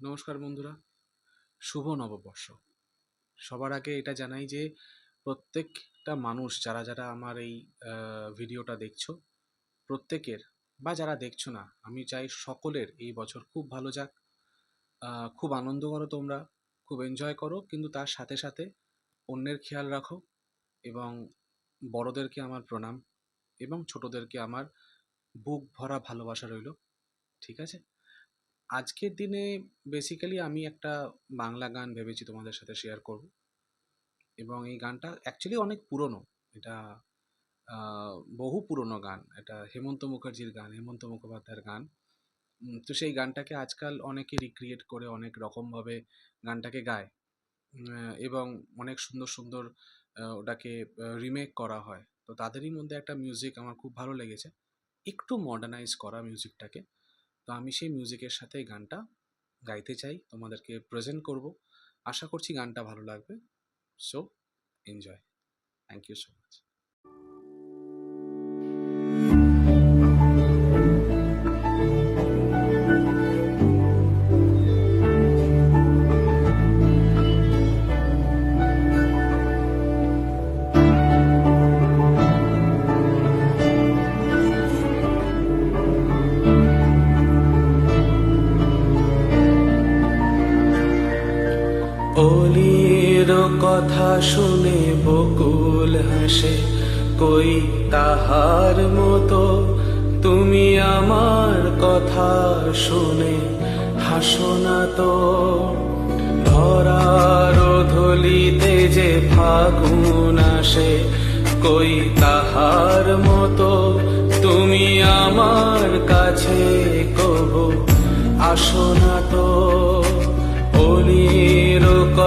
নমস্কার বন্ধুরা। শুভ নববর্ষ। সবার আগে এটা জানাই যে, প্রত্যেকটা মানুষ, যারা যারা আমার এই ভিডিওটা দেখছ, প্রত্যেকের বা যারা দেখছ না, আমি চাই সকলের এই বছর খুব ভালো যাক। খুব আনন্দ করো তোমরা, খুব এনজয় করো, কিন্তু তার সাথে সাথে অন্যের খেয়াল রাখো এবং বড়দেরকে আমার প্রণাম এবং ছোটদেরকে আমার বুক ভরা ভালোবাসা রইল। ঠিক আছে? আজকের দিনে বেসিক্যালি আমি একটা বাংলা গান ভেবেছি তোমাদের সাথে শেয়ার করব। এবং এই গানটা অ্যাকচুয়ালি অনেক পুরনো। এটা বহু পুরনো গান। এটা হেমন্ত মুখার্জির গান, হেমন্ত মুখোপাধ্যায়ের গান। তো সেই গানটাকে আজকাল অনেকে রিক্রিয়েট করে অনেক রকমভাবে গানটাকে গায়। এবং অনেক সুন্দর সুন্দর ওটাকে রিমেক করা হয়। তো তাদেরই মধ্যে একটা মিউজিক আমার খুব ভালো লেগেছে। একটু মডার্নাইজ করা মিউজিকটাকে তো আমি সেই মিউজিকের সাথে গানটা গাইতে চাই, তোমাদেরকে প্রেজেন্ট করব। আশা করছি গানটা ভালো লাগবে। So enjoy thank you so much কথা শুনে বকুল হাসে, কই তাহার মতো? তুমি আমার কথা শুনে হাসো না তো। ধরার ধলিতে যে ফাগুন আসে, কই তাহার মতো? তুমি আমার কাছে কবো আসো না তো।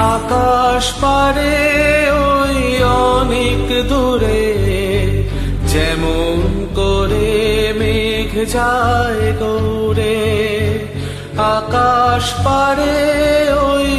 আকাশ পারে ওই অনেক দূরে, যেমন করে মেঘ যায় গৌরে আকাশ পারে ওই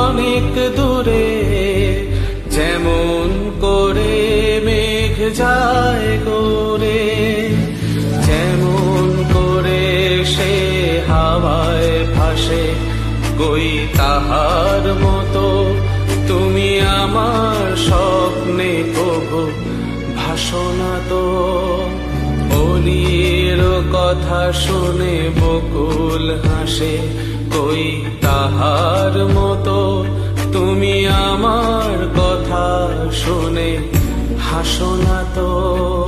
অনেক দূরে, যেমন করে মেঘ যায় গৌরে কই তাহার মতো। তুমি আমার স্বপ্নে কবু ভাসনা তো। অলির কথা শুনে বকুল হাসে কই তাহার মতো। তুমি আমার কথা শুনে, হাসো না তো।